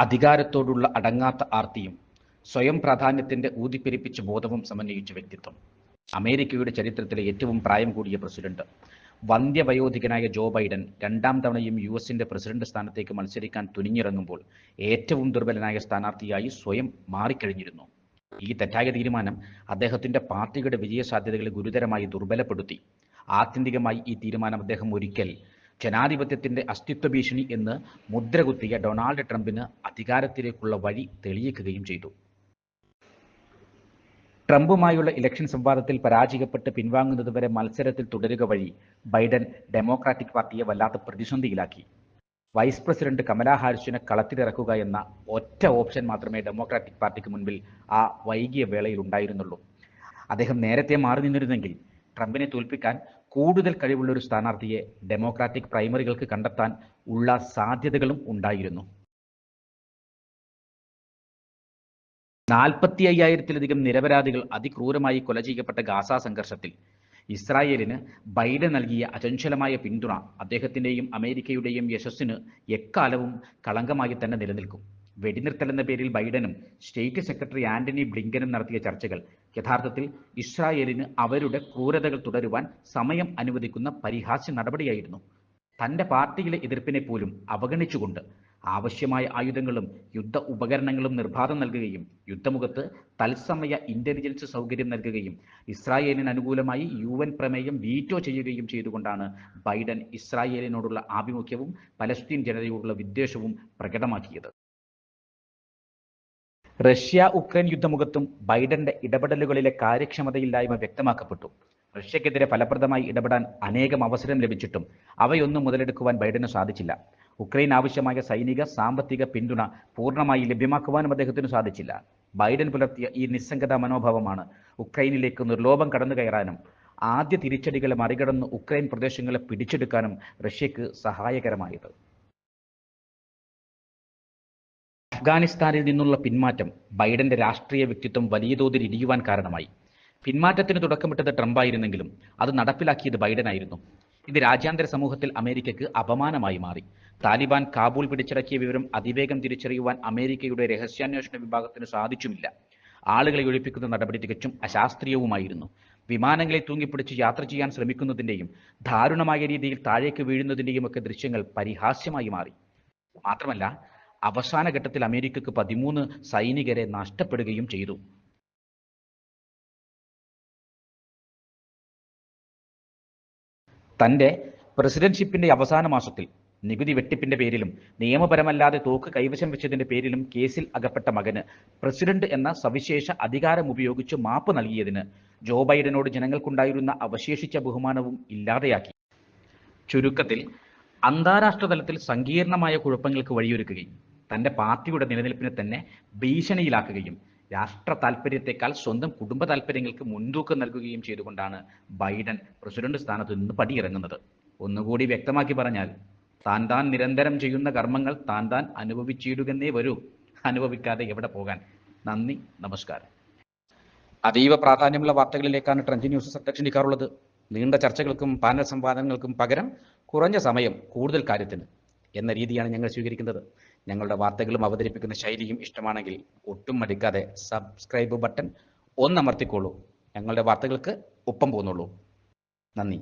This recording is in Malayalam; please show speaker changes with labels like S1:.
S1: അധികാരത്തോടുള്ള അടങ്ങാത്ത ആർത്തിയും സ്വയം പ്രാധാന്യത്തിന്റെ ഊതിപ്പെരിപ്പിച്ച ബോധവും സമന്വയിച്ച വ്യക്തിത്വം. അമേരിക്കയുടെ ചരിത്രത്തിലെ ഏറ്റവും പ്രായം കൂടിയ പ്രസിഡന്റ്. വന്ധ്യവയോധികനായ ജോ ബൈഡൻ രണ്ടാം തവണയും യു എസിന്റെ പ്രസിഡന്റ് സ്ഥാനത്തേക്ക് മത്സരിക്കാൻ തുനിഞ്ഞിറങ്ങുമ്പോൾ ഏറ്റവും ദുർബലനായ സ്ഥാനാർത്ഥിയായി സ്വയം മാറിക്കഴിഞ്ഞിരുന്നു. ഈ തെറ്റായ തീരുമാനം അദ്ദേഹത്തിന്റെ പാർട്ടിയുടെ വിജയസാധ്യതകളെ ഗുരുതരമായി ദുർബലപ്പെടുത്തി. ആത്യന്തികമായി ഈ തീരുമാനം അദ്ദേഹം ഒരിക്കൽ ജനാധിപത്യത്തിന്റെ അസ്തിത്വ ഭീഷണി എന്ന് മുദ്രകുത്തിയ ഡൊണാൾഡ് ട്രംപിന് അധികാരത്തിലേക്കുള്ള വഴി തെളിയിക്കുകയും ചെയ്തു. ട്രംപുമായുള്ള ഇലക്ഷൻ സംവാദത്തിൽ പരാജയപ്പെട്ട് പിൻവാങ്ങുന്നതുവരെ മത്സരത്തിൽ തുടരുക വഴി ബൈഡൻ ഡെമോക്രാറ്റിക് പാർട്ടിയെ വല്ലാത്ത പ്രതിസന്ധിയിലാക്കി. വൈസ് പ്രസിഡന്റ് കമലാ ഹാരിസിനെ കളത്തിലിറക്കുക എന്ന ഒറ്റ ഓപ്ഷൻ മാത്രമേ ഡെമോക്രാറ്റിക് പാർട്ടിക്ക് മുൻപിൽ ആ വൈകിയ വേളയിൽ ഉണ്ടായിരുന്നുള്ളൂ. അദ്ദേഹം നേരത്തെ മാറി നിന്നിരുന്നെങ്കിൽ ട്രംപിനെ തോൽപ്പിക്കാൻ കൂടുതൽ കഴിവുള്ള ഒരു സ്ഥാനാർത്ഥിയെ ഡെമോക്രാറ്റിക് പ്രൈമറികൾക്ക് കണ്ടെത്താൻ ഉള്ള സാധ്യതകളും ഉണ്ടായിരുന്നു. നാൽപ്പത്തി അയ്യായിരത്തിലധികം നിരപരാധികൾ അതിക്രൂരമായി കൊല ചെയ്യപ്പെട്ട ഗാസ സംഘർഷത്തിൽ ഇസ്രായേലിന് ബൈഡൻ നൽകിയ അചഞ്ചലമായ പിന്തുണ അദ്ദേഹത്തിന്റെയും അമേരിക്കയുടെയും യശസ്സിന് എക്കാലവും കളങ്കമായി തന്നെ നിലനിൽക്കും. വെടിനിർത്തൽ എന്ന പേരിൽ ബൈഡനും സ്റ്റേറ്റ് സെക്രട്ടറി ആന്റണി ബ്ലിങ്കനും നടത്തിയ ചർച്ചകൾ. യഥാർത്ഥത്തിൽ ഇസ്രായേലിന് അവരുടെ ക്രൂരതകൾ തുടരുവാൻ സമയം അനുവദിക്കുന്ന പരിഹാസ്യ നടപടിയായിരുന്നു. തന്റെ പാർട്ടിയിലെ എതിർപ്പിനെ പോലും അവഗണിച്ചുകൊണ്ട് ആവശ്യമായ ആയുധങ്ങളും യുദ്ധ ഉപകരണങ്ങളും നിർബാധം നൽകുകയും യുദ്ധമുഖത്ത് തത്സമയ ഇന്റലിജൻസ് സൗകര്യം നൽകുകയും ഇസ്രായേലിന് അനുകൂലമായി യു എൻ പ്രമേയം വീറ്റോ ചെയ്യുകയും ചെയ്തുകൊണ്ടാണ് ബൈഡൻ ഇസ്രായേലിനോടുള്ള ആഭിമുഖ്യവും പലസ്തീൻ ജനതയോടുള്ള വിദ്വേഷവും പ്രകടമാക്കിയത്. Russia Ukraine യുദ്ധമുഖത്തും ബൈഡന്റെ ഇടപെടലുകളിലെ കാര്യക്ഷമതയില്ലായ്മ വ്യക്തമാക്കപ്പെട്ടു. റഷ്യക്കെതിരെ ഫലപ്രദമായി ഇടപെടാൻ അനേകം അവസരം ലഭിച്ചിട്ടും അവയൊന്നും മുതലെടുക്കുവാൻ ബൈഡന് സാധിച്ചില്ല. ഉക്രൈൻ ആവശ്യമായ സൈനിക സാമ്പത്തിക പിന്തുണ പൂർണമായി ലഭ്യമാക്കുവാനും അദ്ദേഹത്തിന് സാധിച്ചില്ല. ബൈഡൻ പുലർത്തിയ ഈ നിസ്സംഗത മനോഭാവമാണ് ഉക്രൈനിലേക്ക് നിർലോഭം കടന്നു കയറാനും ആദ്യ തിരിച്ചടികളെ മറികടന്ന് ഉക്രൈൻ പ്രദേശങ്ങളെ പിടിച്ചെടുക്കാനും റഷ്യക്ക് സഹായകരമായത്. അഫ്ഗാനിസ്ഥാനിൽ നിന്നുള്ള പിന്മാറ്റം ബൈഡന്റെ രാഷ്ട്രീയ വ്യക്തിത്വം വലിയ തോതിൽ ഇടിയുവാൻ കാരണമായി. പിന്മാറ്റത്തിന് തുടക്കമിട്ടത് ട്രംപ് ആയിരുന്നെങ്കിലും അത് നടപ്പിലാക്കിയത് ബൈഡൻ ആയിരുന്നു ഇത് രാജ്യാന്തര സമൂഹത്തിൽ അമേരിക്കയ്ക്ക് അപമാനമായി മാറി. താലിബാൻ കാബൂൾ പിടിച്ചടക്കിയ വിവരം അതിവേഗം തിരിച്ചറിയുവാൻ അമേരിക്കയുടെ രഹസ്യാന്വേഷണ വിഭാഗത്തിന് സാധിച്ചുമില്ല. ആളുകളെ ഒഴിപ്പിക്കുന്ന നടപടി തികച്ചും അശാസ്ത്രീയവുമായിരുന്നു. വിമാനങ്ങളെ തൂങ്ങിപ്പിടിച്ച് യാത്ര ചെയ്യാൻ ശ്രമിക്കുന്നതിന്റെയും ദാരുണമായ രീതിയിൽ താഴേക്ക് വീഴുന്നതിന്റെയും ഒക്കെ ദൃശ്യങ്ങൾ പരിഹാസ്യമായി മാറി. മാത്രമല്ല അവസാന ഘട്ടത്തിൽ അമേരിക്കക്ക് പതിമൂന്ന് സൈനികരെ നഷ്ടപ്പെടുകയും ചെയ്തു. തന്റെ പ്രസിഡൻഷിപ്പിന്റെ അവസാന മാസത്തിൽ നികുതി വെട്ടിപ്പിന്റെ പേരിലും നിയമപരമല്ലാതെ തോക്ക് കൈവശം വെച്ചതിന്റെ പേരിലും കേസിൽ അകപ്പെട്ട മകന് പ്രസിഡന്റ് എന്ന സവിശേഷ അധികാരം ഉപയോഗിച്ച് മാപ്പ് നൽകിയതിന് ജോ ബൈഡനോട് ജനങ്ങൾക്കുണ്ടായിരുന്ന അവശേഷിച്ച ബഹുമാനവും ഇല്ലാതെയാക്കി. ചുരുക്കത്തിൽ അന്താരാഷ്ട്ര തലത്തിൽ സങ്കീർണമായ കുഴപ്പങ്ങൾക്ക് വഴിയൊരുക്കുകയും തന്റെ പാർട്ടിയുടെ നിലനിൽപ്പിനെ തന്നെ ഭീഷണിയിലാക്കുകയും രാഷ്ട്ര താല്പര്യത്തെക്കാൾ സ്വന്തം കുടുംബ താല്പര്യങ്ങൾക്ക് മുൻതൂക്കം നൽകുകയും ചെയ്തുകൊണ്ടാണ് ബൈഡൻ പ്രസിഡന്റ് സ്ഥാനത്ത് നിന്ന് പടിയിറങ്ങുന്നത്. ഒന്നുകൂടി വ്യക്തമാക്കി പറഞ്ഞാൽ താൻ താൻ നിരന്തരം ചെയ്യുന്ന കർമ്മങ്ങൾ താൻ താൻ അനുഭവിച്ചിടുകന്നേ വരൂ. അനുഭവിക്കാതെ എവിടെ പോകാൻ? നന്ദി നമസ്കാരം. അതീവ പ്രാധാന്യമുള്ള വാർത്തകളിലേക്കാണ് ട്രഞ്ച് ന്യൂസ് സംരക്ഷിക്കാറുള്ളത് നീണ്ട ചർച്ചകൾക്കും പാനൽ സംവാദങ്ങൾക്കും പകരം കുറഞ്ഞ സമയം കൂടുതൽ കാര്യത്തിന് എന്ന രീതിയാണ് ഞങ്ങൾ സ്വീകരിക്കുന്നത്. ഞങ്ങളുടെ വാർത്തകളും അവതരിപ്പിക്കുന്ന ശൈലിയും ഇഷ്ടമാണെങ്കിൽ ഒട്ടും മടിക്കാതെ സബ്സ്ക്രൈബ് ബട്ടൺ ഒന്നമർത്തിക്കോളൂ. ഞങ്ങളുടെ വാർത്തകൾക്ക് ഒപ്പം പോന്നോളൂ. നന്ദി.